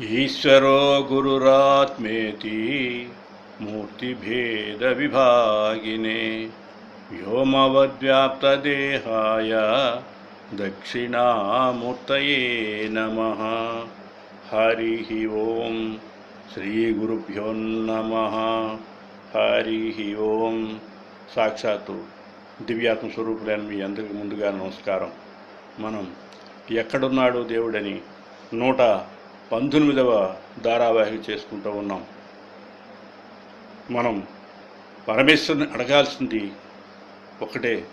ఈశ్వరో గురురాత్మేతి మూర్తిభేదవిభాగినే వ్యోమవద్వ్యాప్తదేహాయ దక్షిణామూర్తయే నమ. హరి ఓం శ్రీగురుభ్యో నమ. హరి ఓం. సాక్షాత్తు దివ్యాత్మస్వరూపులైన మీ అందరికీ ముందుగా నమస్కారం. మనం ఎక్కడున్నాడు దేవుడని నూట పంతొమ్మిదవ ధారావాహిక చేసుకుంటూ ఉన్నాం. మనం పరమేశ్వరుని అడగాల్సింది ఒకటే.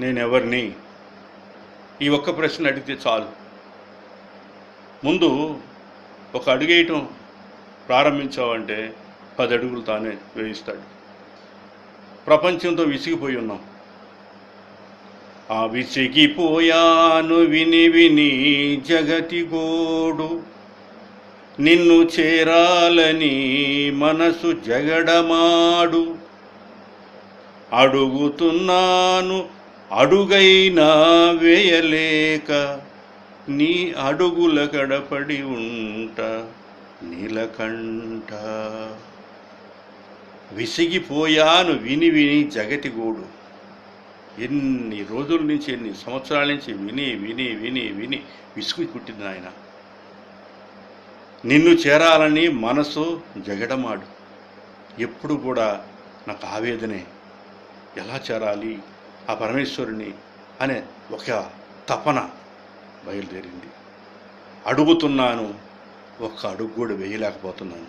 నేనెవరిని? ఈ ఒక్క ప్రశ్న అడిగితే చాలు. ముందు ఒక అడుగేయటం ప్రారంభించావంటే పది అడుగులు తానే వేయిస్తాడు. ప్రపంచంతో విసిగిపోయి ఉన్నాం. ఆ విసిగిపోయాను విని విని జగతిగోడు. నిన్ను చేరాలని మనసు జగడమాడు. అడుగుతున్నాను అడుగైనా వేయలేక నీ అడుగుల కడపడి ఉంట నీలకంఠ. విసిగిపోయాను విని విని జగతిగూడు. ఎన్ని రోజుల నుంచి ఎన్ని సంవత్సరాల నుంచి విని విని విని విని విసుగు పుట్టింది ఆయన. నిన్ను చేరాలని మనసు జగడమాడు. ఎప్పుడు కూడా నాకు ఆవేదనే ఎలా చేరాలి ఆ పరమేశ్వరుని అనే ఒక తపన బయలుదేరింది. అడుగుతున్నాను ఒక్క అడుగు కూడా వేయలేకపోతున్నాను.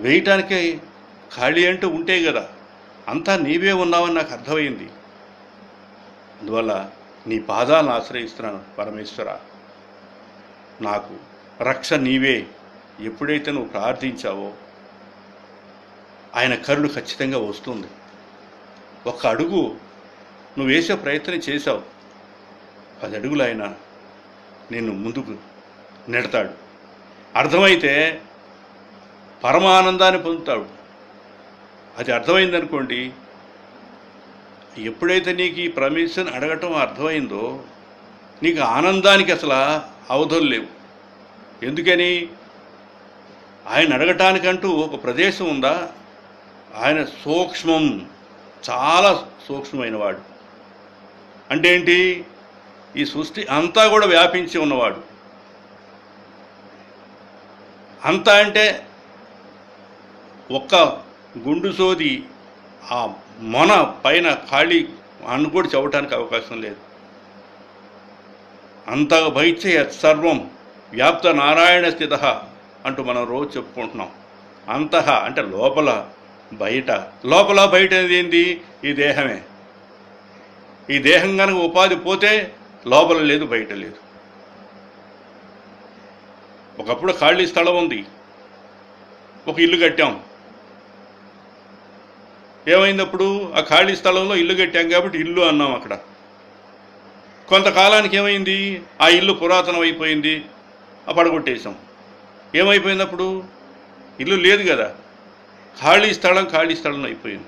వేయటానికే ఖాళీ అంటూ ఉంటే కదా అంతా నీవే ఉన్నావని నాకు అర్థమైంది. అందువల్ల నీ పాదాలను ఆశ్రయిస్తున్నాను పరమేశ్వర. నాకు రక్ష నీవే. ఎప్పుడైతే నువ్వు ప్రార్థించావో ఆయన కరుడు ఖచ్చితంగా వస్తుంది. ఒక అడుగు నువ్వు వేసే ప్రయత్నం చేశావు. పది అడుగులు ఆయన నిన్ను ముందుకు నెడతాడు. అర్థమైతే పరమానందాన్ని పొందుతాడు. అది అర్థమైందనుకోండి. ఎప్పుడైతే నీకు ఈ పరమేశ్వరుని అడగటం అర్థమైందో నీకు ఆనందానికి అసలు అవధులు లేవు. ఎందుకని? ఆయన అడగటానికంటూ ఒక ప్రదేశం ఉందా? ఆయన సూక్ష్మం చాలా సూక్ష్మమైన వాడు అంటే ఏంటి? ఈ సృష్టి అంతా కూడా వ్యాపించి ఉన్నవాడు. అంతా అంటే ఒక్క గుండు సోది ఆ మొన పైన ఖాళీ అన్ను కూడా చెప్పడానికి అవకాశం లేదు. అంత భైత్య సర్వం వ్యాప్త నారాయణ స్థిత అంటూ మనం రోజు చెప్పుకుంటున్నాం. అంతః అంటే లోపల బయట. లోపల బయట అనేది ఈ దేహమే. ఈ దేహం కనుక ఉపాధి పోతే లోపల లేదు బయట లేదు. ఒకప్పుడు ఖాళీ స్థలం ఉంది. ఒక ఇల్లు కట్టాం. ఏమైంది ఆ ఖాళీ స్థలంలో ఇల్లు కట్టాం కాబట్టి ఇల్లు అన్నాం అక్కడ. కొంతకాలానికి ఏమైంది? ఆ ఇల్లు పురాతనం అయిపోయింది ఆ పడగొట్టేశాం ఇల్లు లేదు కదా. ఖాళీ స్థలం ఖాళీ స్థలం అయిపోయింది.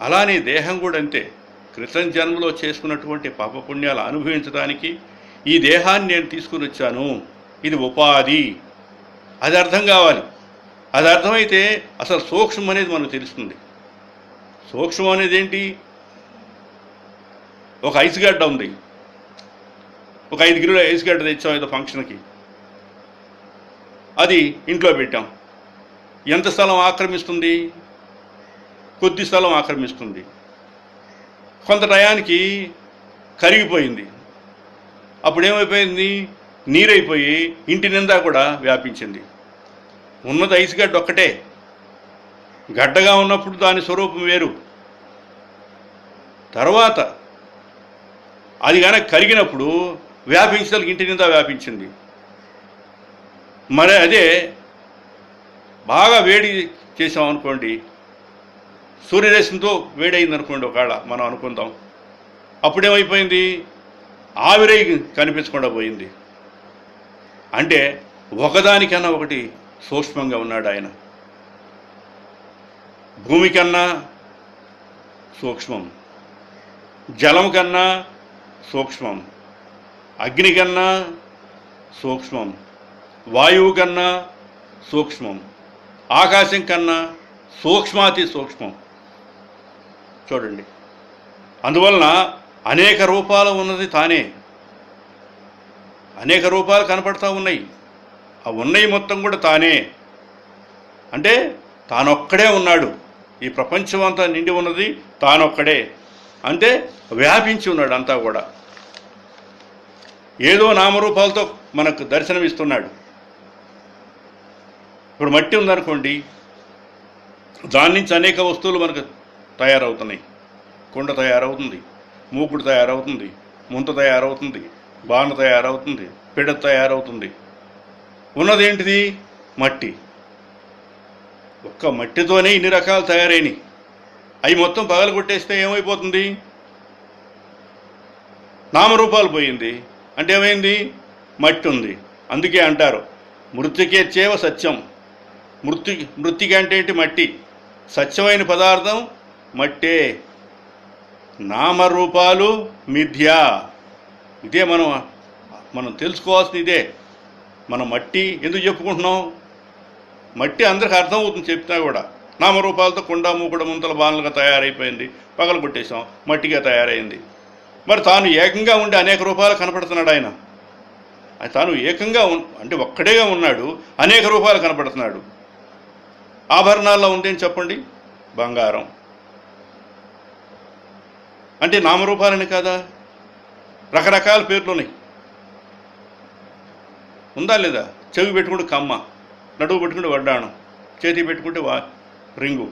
అలానే దేహం కూడా అంతే. క్రితం జన్మలో చేసుకున్నటువంటి పాపపుణ్యాలు అనుభవించడానికి ఈ దేహాన్ని నేను తీసుకుని వచ్చాను. ఇది ఉపాధి. అది అర్థం కావాలి. అది అర్థమైతే అసలు సూక్ష్మం అనేది మనకు తెలుస్తుంది. సూక్ష్మం అనేది ఏంటి ఒక ఐస్ గడ్డ ఉంది. ఒక ఐదు కిలోల ఐస్ గడ్డ తెచ్చాం ఏదో ఫంక్షన్కి. అది ఇంట్లో పెట్టాం. ఎంత స్థలం ఆక్రమిస్తుంది? కొద్ది స్థలం ఆక్రమిస్తుంది. కొంత టయానికి కరిగిపోయింది. అప్పుడు ఏమైపోయింది నీరైపోయి ఇంటి నిండా కూడా వ్యాపించింది. ఉన్నది ఐస్ గడ్డ ఒక్కటే. గడ్డగా ఉన్నప్పుడు దాని స్వరూపం వేరు. తర్వాత అది కనుక కరిగినప్పుడు వ్యాపించడానికి ఇంటి నిందా వ్యాపించింది. మరి అదే బాగా వేడి చేసాం అనుకోండి సూర్యరశ్మితో వేడైంది అనుకోండి ఒకవేళ మనం అనుకుందాం అప్పుడేమైపోయింది? ఆవిరై కనిపించకుండా పోయింది. అంటే ఒకదానికన్నా ఒకటి సూక్ష్మంగా ఉన్నాడు ఆయన. భూమి కన్నా సూక్ష్మం. జలం కన్నా సూక్ష్మం. అగ్ని కన్నా సూక్ష్మం. వాయువు కన్నా సూక్ష్మం. ఆకాశం కన్నా సూక్ష్మాతి సూక్ష్మం. చూడండి. అందువలన అనేక రూపాలు ఉన్నది తానే. అనేక రూపాలు కనపడతా ఉన్నాయి. ఆ ఉన్నాయి మొత్తం కూడా తానే. అంటే తానొక్కడే ఉన్నాడు. ఈ ప్రపంచం అంతా నిండి ఉన్నది తానొక్కడే. అంటే వ్యాపించి ఉన్నాడు అంతా కూడా. ఏదో నామరూపాలతో మనకు దర్శనమిస్తున్నాడు. ఇప్పుడు మట్టి ఉందనుకోండి దాని నుంచి అనేక వస్తువులు మనకు తయారవుతున్నాయి. కుండ తయారవుతుంది మూకుడు తయారవుతుంది ముంత తయారవుతుంది బాణ తయారవుతుంది పిడ తయారవుతుంది. ఉన్నది ఏంటిది మట్టి. ఒక్క మట్టితోనే ఇన్ని రకాలు తయారైనవి అవి మొత్తం పగలు కొట్టేస్తే ఏమైపోతుంది? నామరూపాలు పోయింది. అంటే ఏమైంది? మట్టి ఉంది అందుకే అంటారు మృతికేచ్చేవ సత్యం. మృతి మృతిక అంటే ఏంటి మట్టి? సత్యమైన పదార్థం మట్టే. నామరూపాలు మిథ్య. ఇదే మనం మనం తెలుసుకోవాల్సింది ఇదే. మనం మట్టి ఎందుకు చెప్పుకుంటున్నాం? మట్టి అందరికి అర్థమవుతుంది చెప్తా కూడా. నామరూపాలతో కుండ మూకుడ ముంతల బాణలుగా తయారైపోయింది. పగలు కొట్టేశాం. మట్టిగా తయారైంది. మరి తాను ఏకంగా ఉండి అనేక రూపాలు కనపడుతున్నాడు ఆయన. తాను ఏకంగా అంటే ఒక్కడేగా ఉన్నాడు. అనేక రూపాలు కనపడుతున్నాడు. ఆభరణాల్లో ఉందేం చెప్పండి? బంగారం. అంటే నామరూపాలని కాదా? రకరకాల పేర్లు ఉన్నాయి ఉందా లేదా? చెవి పెట్టుకుని కమ్మ. నడువు పెట్టుకుంటే వడ్డాణం చేతి పెట్టుకుంటే వా రింగు.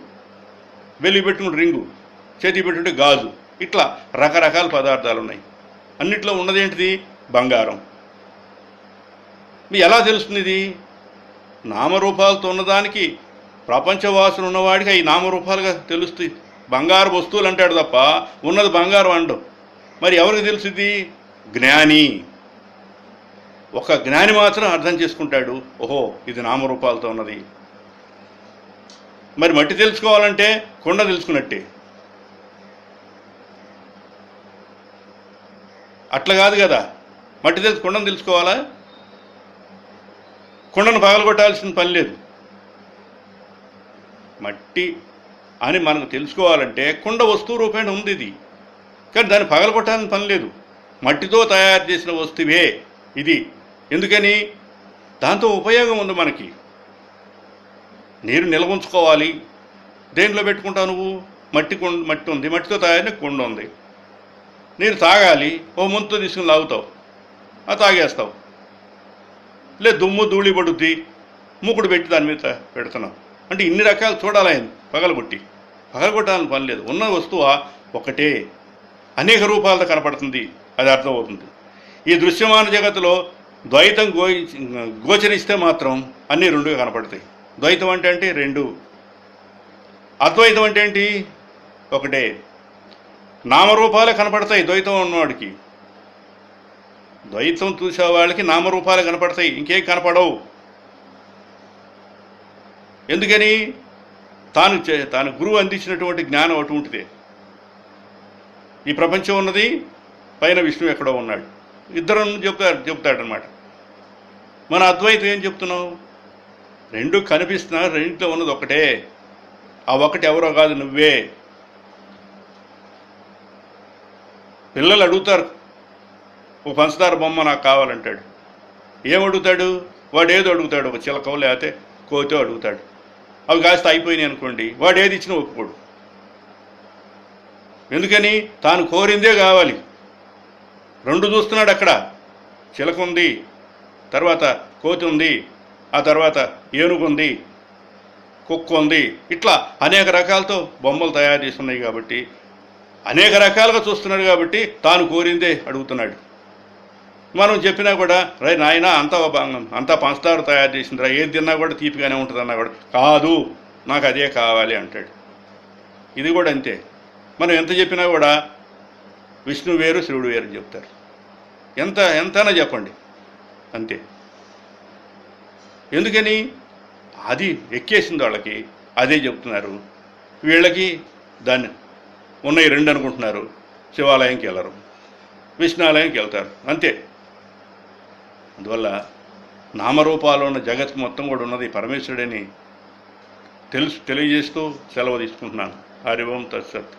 వెలి పెట్టుకుంటే రింగు చేతి పెట్టుకుంటే గాజు. ఇట్లా రకరకాల పదార్థాలు ఉన్నాయి అన్నిట్లో ఉన్నదేంటిది? బంగారం. మీ ఎలా తెలుస్తుంది ఇది నామరూపాలతో ఉన్నదానికి ప్రపంచవాసులు ఉన్నవాడికి ఈ నామరూపాలుగా తెలుస్తుంది. బంగారు వస్తువులు అంటాడు తప్ప ఉన్నది బంగారం అండం. మరి ఎవరికి తెలుసుది జ్ఞాని. ఒక జ్ఞాని మాత్రం అర్థం చేసుకుంటాడు ఓహో ఇది నామరూపాలతో ఉన్నది. మరి మట్టి తెలుసుకోవాలంటే కొండ తెలుసుకున్నట్టే. అట్లా కాదు కదా. మట్టి తెలుసు కొండను తెలుసుకోవాలా? కొండను పగలగొట్టాల్సిన పని లేదు. మట్టి అని మనకు తెలుసుకోవాలంటే కుండ వస్తువు రూపేణ ఉంది ఇది. కానీ దాన్ని పగలగొట్టాలని పని లేదు. మట్టితో తయారు చేసిన వస్తువే ఇది. ఎందుకని? దాంతో ఉపయోగం ఉంది మనకి. నీరు నిల్వ ఉంచుకోవాలి దేంట్లో పెట్టుకుంటావు నువ్వు? మట్టి కొండ మట్టి ఉంది. మట్టితో తయారైన కుండ ఉంది. నీరు తాగాలి. ఓ ముంతో తీసుకుని లాగుతావు. ఆ తాగేస్తావు. లే దుమ్ము ధూళి పడుద్ది. మూకుడు పెట్టి దాని మీద పెడుతున్నావు. అంటే ఇన్ని రకాలు చూడాలని పగలగొట్టి పగలగొట్టాలని పని లేదు. ఉన్న వస్తువు ఒకటే. అనేక రూపాలతో కనపడుతుంది. అది అర్థమవుతుంది. ఈ దృశ్యమాన జగత్తులో ద్వైతం గో గోచరిస్తే మాత్రం అన్నీ రెండుగా కనపడతాయి. ద్వైతం అంటే అంటే రెండు. అద్వైతం అంటే ఏంటి? ఒకటే. నామరూపాలే కనపడతాయి ద్వైతం ఉన్నవాడికి. ద్వైతం చూసే వాళ్ళకి నామరూపాలు కనపడతాయి. ఇంకేం కనపడవు. ఎందుకని? తాను చే- తాను గురువు అందించినటువంటి జ్ఞానం అటువంటిదే ఈ ప్రపంచం ఉన్నది పైన విష్ణువు ఎక్కడో ఉన్నాడు. ఇద్దరు చెప్తారు చెప్తాడనమాట మన అద్వైతం ఏం చెప్తున్నావు? రెండు కనిపిస్తున్నా రెండింటిలో ఉన్నది ఒకటే. ఆ ఒకటి ఎవరో కాదు నువ్వే. పిల్లలు అడుగుతారు ఓ పంచదార బొమ్మ నాకు కావాలంటాడు. ఏం అడుగుతాడు? వాడు ఏదో అడుగుతాడు ఒక చిలకో లేకపోతే కోతో అడుగుతాడు. అవి కాస్త అయిపోయినాయి అనుకోండి వాడు ఏది ఇచ్చినా ఒప్పుకోడు. ఎందుకని? తాను కోరిందే కావాలి. రెండు చూస్తున్నాడు అక్కడ. చిలక ఉంది తర్వాత కోతి ఉంది ఆ తర్వాత ఏనుగు ఉంది కుక్క ఉంది. ఇట్లా అనేక రకాలతో బొమ్మలు తయారు చేసి ఉన్నాయి కాబట్టి అనేక రకాలుగా చూస్తున్నాడు కాబట్టి తాను కోరిందే అడుగుతున్నాడు. మనం చెప్పినా కూడా రే నాయన అంతా అంతా పంచదార తయారు చేసిందిరా ఏది తిన్నా కూడా తీపిగానే ఉంటుంది అన్నా కూడా. కాదు నాకు అదే కావాలి అంటాడు. ఇది కూడా అంతే. మనం ఎంత చెప్పినా కూడా విష్ణు వేరు శివుడు వేరు అని చెప్తారు. ఎంత ఎంతైనా చెప్పండి. అంతే. ఎందుకని? అది ఎక్కేసింది వాళ్ళకి. అదే చెప్తున్నారు. వీళ్ళకి దాన్ని ఉన్నాయి రెండు అనుకుంటున్నారు. శివాలయంకి వెళ్ళరు. విష్ణాలయంకి వెళ్తారు. అంతే. అందువల్ల నామరూపాలు ఉన్న జగత్ మొత్తం కూడా ఉన్నది పరమేశ్వరుడని తెలుసు తెలియజేస్తూ సెలవు తీసుకుంటున్నాను. హరి ఓం తత్సత్.